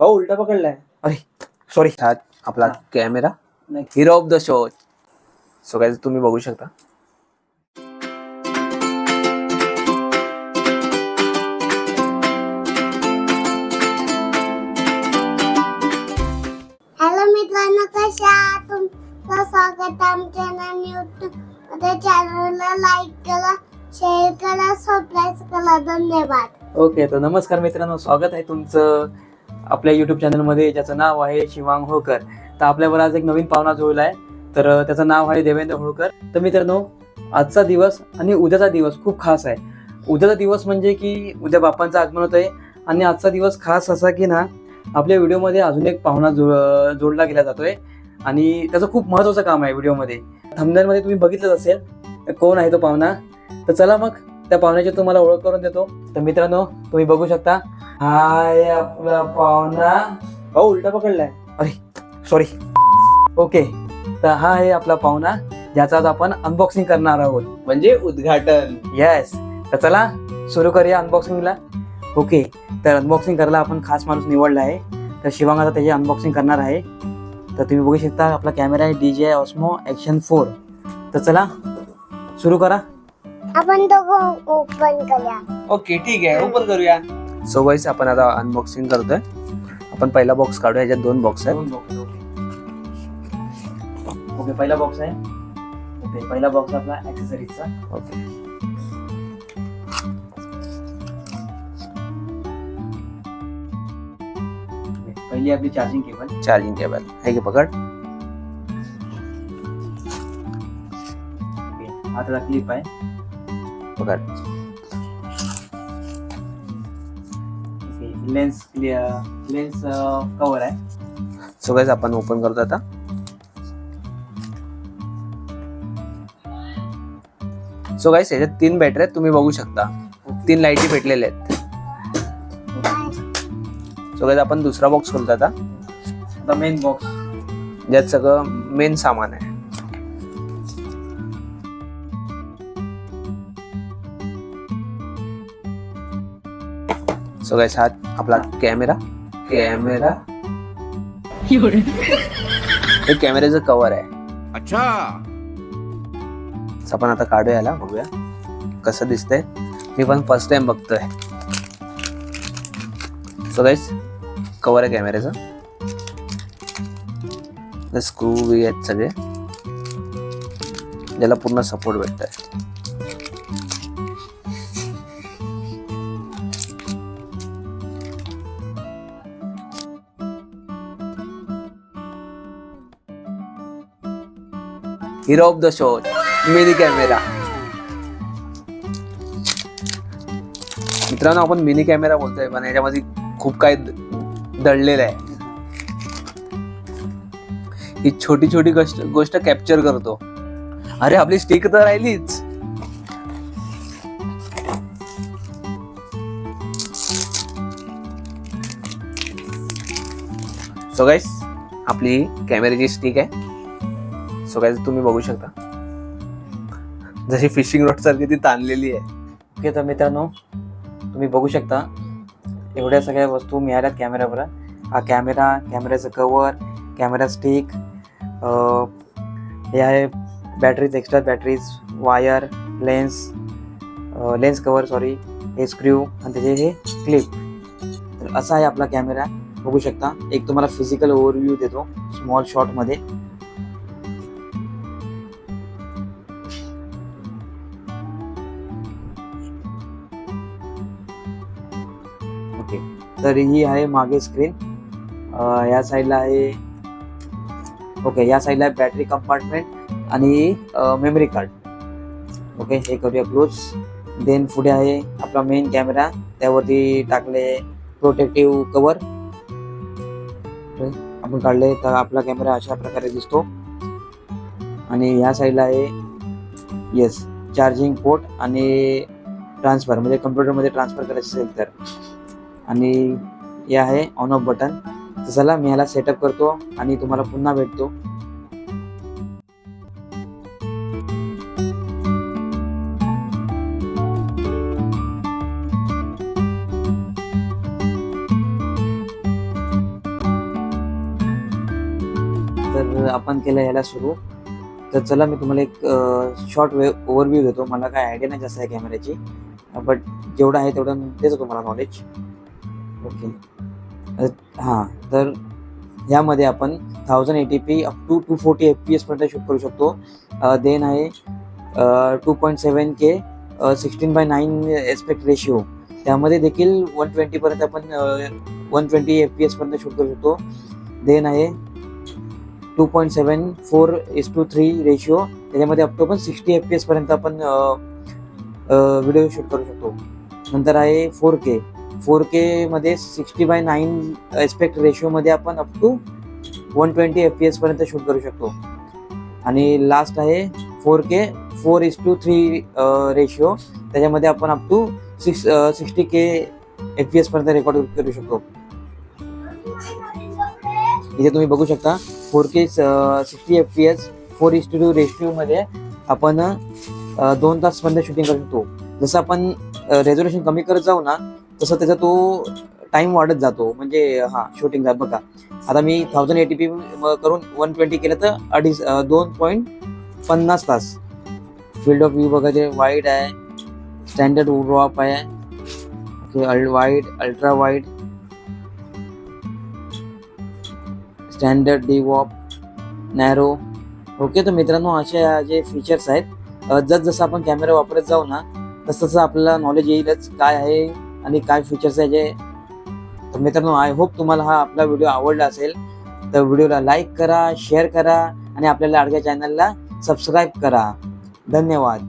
भाऊ उलटा पकडलाय. अरे सॉरी हा आपला camera hero of the show so काय तुम्ही बघू शकता. हॅलो मित्रांनो कशा आहात? तुमचं स्वागत आहे आमच्या युट्यूबमध्ये. चॅनलला लाईक करा शेअर करा सबस्क्राईब करा. धन्यवाद. ओके तर नमस्कार मित्रांनो. स्वागत आहे तुमचं. आपल्या युट्यूब चॅनलमध्ये ज्याचं नाव आहे शिवांग होळकर. तर आपल्यावर आज एक नवीन पाहुणा जोडला आहे. तर त्याचं नाव आहे देवेंद्र होळकर. तर मित्रांनो आजचा दिवस आणि उद्याचा दिवस खूप खास आहे. उद्याचा दिवस म्हणजे की उद्या बाप्पांचं आगमन होत आहे आणि आजचा दिवस खास असा की ना आपल्या व्हिडिओमध्ये अजून एक पाहुणा जो जोडला गेला जातोय. आणि त्याचं खूप महत्त्वाचं काम आहे व्हिडिओमध्ये थंबनेलमध्ये तुम्ही बघितलंच असेल कोण आहे तो पाहुणा. तर चला मग त्या पाहुण्याची तुम्हाला ओळख करून देतो. तर मित्रांनो तुम्ही बघू शकता हाय आपला पाहुणा. भाऊ उलटा पकडलाय. अरे सॉरी ओके तर हा आहे आपला पाहुणा ज्याचा आज आपण अनबॉक्सिंग करणार आहोत. म्हणजे उद्घाटन. येस तर चला सुरू करूया अनबॉक्सिंगला ओके तर अनबॉक्सिंग करायला आपण खास माणूस निवडला आहे. तर शिवांग आता त्याची अनबॉक्सिंग करणार आहे. तर तुम्ही बघू शकता आपला कॅमेरा आहे D J osmo action four तर चला सुरू करा. आपण दोघं ओपन करूया. ओके ठीक आहे. ओपन करूया. सो गाईस आपण आता अनबॉक्सिंग करतोय. आपण पहिला बॉक्स काढूया याच्यात दोन बॉक्स आहेत. ओके पहिला बॉक्स आहे. ओके पहिला बॉक्स आपला ॲक्सेसरीजचा ओके पहिली आपली चार्जिंग केबल चार्जिंग केबल आहे की पकड. हा त्याचा क्लिप आहे. पकड. लेन्स लेन्स कवर आहे. सो गाईस आपण ओपन करतो आता. सो गाईस याच्यात तीन बॅटरी आहेत तुम्ही बघू शकता. तीन लाईटी भेटलेल्या आहेत. सो गाईस आपण दुसरा बॉक्स खोलतो आता. आता मेन बॉक्स ज्यात सगळं मेन सामान आहे. सो गाईस हा आपला कॅमेरा कॅमेरा हे कॅमेऱ्याचं कव्हर आहे. अच्छा. आपण आता काढूया याला बघूया. कसं दिसतंय. मी पण फर्स्ट टाइम बघतोय. सो गाईस कव्हर आहे कॅमेऱ्याचं स्क्रू आहेत सगळे. ज्याला पूर्ण सपोर्ट भेटत hero of the show mini camera मित्रांनो आपण मिनी कॅमेरा बोलतोय पण याच्यामध्ये खूप काही दडलेलं आहे. ही छोटी छोटी गोष्ट गोष्ट कॅप्चर करतो. अरे आपली स्टिक तर राहिलीच. सो गाईस आपली कॅमेऱ्याची स्टिक आहे. सो काय तुम्ही बघू शकता. जशी फिशिंग रॉड सारखी ती ताणलेली आहे. ओके तर मित्रांनो तुम्ही बघू शकता एवढ्या सगळ्या वस्तू मिळाल्यात कॅमेऱ्यावर हा कॅमेरा कॅमेऱ्याचं कवर कॅमेरा स्टिक हे आहे batteries extra batteries wire lens lens cover sorry हे स्क्रू आणि त्याचे हे क्लिप तर असा आहे आपला कॅमेरा बघू शकता एक तुम्हाला फिजिकल ओव्हरव्ह्यू देतो स्मॉल शॉटमध्ये ओके तर ही आहे मागे स्क्रीन या साईडला आहे. ओके या साईडला आहे बॅटरी कंपार्टमेंट आणि मेमरी कार्ड ओके हे करूया क्लोज देन पुढे आहे आपला मेन कॅमेरा त्यावरती टाकले प्रोटेक्टिव्ह कवर आपण काढले तर आपला कॅमेरा अशा प्रकारे दिसतो. आणि या साईडला आहे येस चार्जिंग पोर्ट आणि ट्रान्सफर म्हणजे कम्प्युटरमध्ये ट्रान्सफर करायचं असेल तर. आणि हे आहे ऑन ऑफ बटन तर चला मी ह्याला सेटअप करतो आणि तुम्हाला पुन्हा भेटतो. तर आपण केलं ह्याला सुरू. तर चला मी तुम्हाला एक शॉर्ट वे ओव्हरव्ह्यू देतो. मला काय आयडिया नाही जास्त आहे कॅमेऱ्याची बट जेवढं आहे तेवढं देतो तुम्हाला नॉलेज ओके हां तर यामध्ये आपण thousand eighty P up to two forty F P एसपर्यंत shoot करू शकतो. देन आहे two point seven K sixteen by nine aspect ratio त्यामध्ये देखील वन ट्वेंटीपर्यंत आपण वन ट्वेंटी एफ पी एसपर्यंत शूट करू शकतो. देन आहे two point seven four is to three ratio त्याच्यामध्ये अप टू पण सिक्स्टी एफ पी एसपर्यंत आपण व्हिडिओ शूट करू शकतो. नंतर आहे फोर के फोर केमध्ये सिक्स्टी बाय नाईन एस्पेक्ट रेशिओमध्ये आपण up to one twenty F P एसपर्यंत shoot करू शकतो. आणि लास्ट आहे four K four is to three ratio त्याच्यामध्ये आपण up to six sixty K F P एसपर्यंत record करू शकतो. इथे तुम्ही बघू शकता four K sixty F P S four is to two रेशिओमध्ये आपण दोन तासपर्यंत शूटिंग करू शकतो. जसं आपण रेझोल्युशन कमी करत जाऊ ना तसं त्याचा तो टाइम वाढत जातो. म्हणजे हा शूटिंगचा बघा. आता मी थाउजंड एटी पी करून वन ट्वेंटी केलं तर अडीच दोन पॉईंट पन्नास तास. फील्ड ऑफ व्ह्यू बघा ते वाईड आहे. स्टँडर्ड ड्रॉप आहे. ओके अल wide ultra wide standard dewarp narrow okay तर मित्रांनो असे जे फीचर्स आहेत जसजसं आपण कॅमेरा वापरत जाऊ ना तसं तसं आपल्याला नॉलेज येईलच. काय आहे? आणि काय फीचर्स आहे जे तर मित्रांनो आय होप तुम्हाला हा आपला व्हिडिओ आवडला असेल. तर व्हिडिओला लाईक करा शेअर करा आणि आपल्याला लाडक्या चॅनलला सबस्क्राईब करा. धन्यवाद.